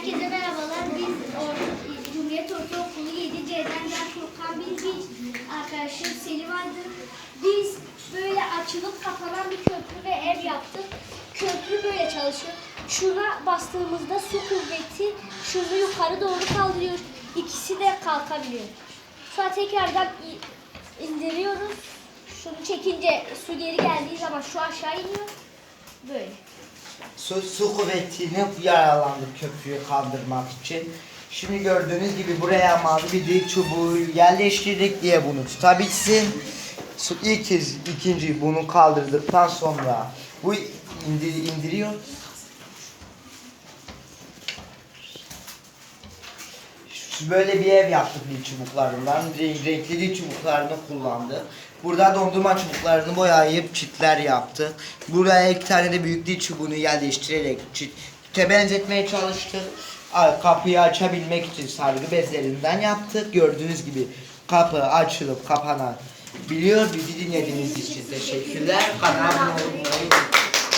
Herkese merhabalar. Biz Or- Cumhuriyet Ortaokulu 7C'den ben Furkan Bilgiç, arkadaşım Selim Aydın. Biz böyle açılıp kapanan bir köprü ve ev yaptık. Köprü böyle çalışıyor. Şuna bastığımızda su kuvveti şunu yukarı doğru kaldırıyor. İkisi de kalkabiliyor. Sonra tekrardan indiriyoruz. Şunu çekince su geri geldiği zaman şu aşağı iniyor. Böyle. Su, su kuvvetine yaralandık köprüyü kaldırmak için. Şimdi gördüğünüz gibi buraya mavi bir dik çubuğu yerleştirdik diye bunu tutabilsin. İlk ikinci bunu kaldırdıktan sonra bu indir, indiriyor. Böyle bir ev yaptık dil çubuklarından. Renk- Renkli dil çubuklarını kullandık. Burada dondurma çubuklarını boyayıp çitler yaptık. Buraya iki tane de büyük dil çubuğunu yerleştirerek çite benzetmeye çalıştık. Kapıyı açabilmek için sargı bezlerinden yaptık. Gördüğünüz gibi kapı açılıp kapanabiliyor. Bizi dinlediğiniz için teşekkürler. Unutmayın.